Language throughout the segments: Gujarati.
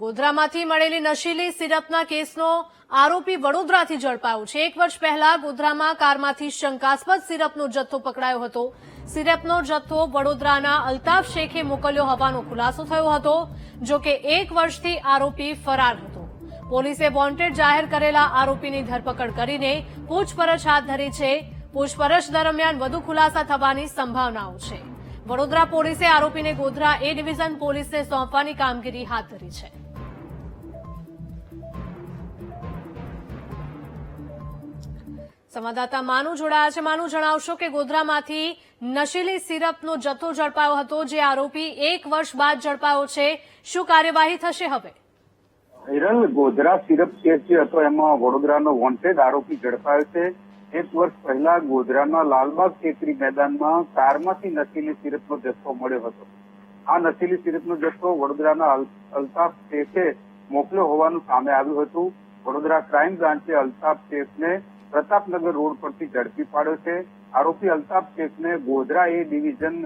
ગોધરામાંથી મળેલી નશીલી સિરપના કેસનો આરોપી વડોદરાથી ઝડપાયો છે. એક વર્ષ પહેલા ગોધરામાં કારમાંથી શંકાસ્પદ સિરપનો જથ્થો પકડાયો હતો. સિરપનો જથ્થો વડોદરાના અલ્તાફ શેખે મોકલ્યો હોવાનો ખુલાસો થયો હતો, જો કે એક વર્ષથી આરોપી ફરાર હતો. પોલીસે વોન્ટેડ જાહેર કરેલા આરોપીની ધરપકડ કરીને પૂછપરછ હાથ ધરી છે. પૂછપરછ દરમિયાન વધુ ખુલાસા થવાની સંભાવનાઓ છે. વડોદરા પોલીસે આરોપીને ગોધરા એ ડિવિઝન પોલીસને સોંપવાની કામગીરી હાથ ધરી છે. સંવાદદાતા માનુ જોડાયા છે. માનુ, જણાવશો કે ગોધરામાંથી નશીલી સિરપનો જથ્થો ઝડપાયો હતો, જે આરોપી એક વર્ષ બાદ ઝડપાયો છે. શું કાર્યવાહી થશે હવે? હિરલ, ગોધરા સિરપ કેસ જે હતો એમાં વડોદરાનો વોન્ટેડ આરોપી ઝડપાયો છે. એક વર્ષ પહેલા ગોધરાના લાલબાગ ખેતરી મેદાનમાં કારમાંથી નશીલી સિરપનો જથ્થો મળ્યો હતો. આ નશીલી સિરપનો જથ્થો વડોદરાના અલ- અલ્તાફ શેખે મોકલ્યો હોવાનું સામે આવ્યું હતું. વડોદરા ક્રાઇમ બ્રાન્ચે અલ્તાફ શેખને પ્રતાપનગર રોડ પરથી ઝડપી પાડ્યો છે. આરોપી અલ્તાફ શેખને ગોધરા એ ડિવિઝન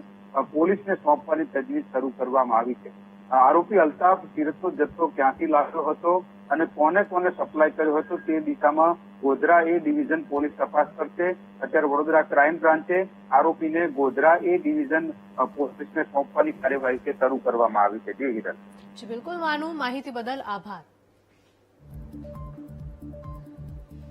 પોલીસને સોંપવાની તજવીજ શરૂ કરવામાં આવી છે. આરોપી અલ્તાફ સિરતનો જથ્થો ક્યાંથી લાવ્યો હતો અને કોને કોને સપ્લાય કર્યો હતો તે દિશામાં ગોધરા એ ડિવિઝન પોલીસ તપાસ કરશે. અત્યારે વડોદરા ક્રાઇમ બ્રાન્ચે આરોપીને ગોધરા એ ડિવિઝન પોલીસને સોંપવાની કાર્યવાહી શરૂ કરવામાં આવી છે. જે હિરલ બિલકુલ માનું માહિતી બદલ આભાર.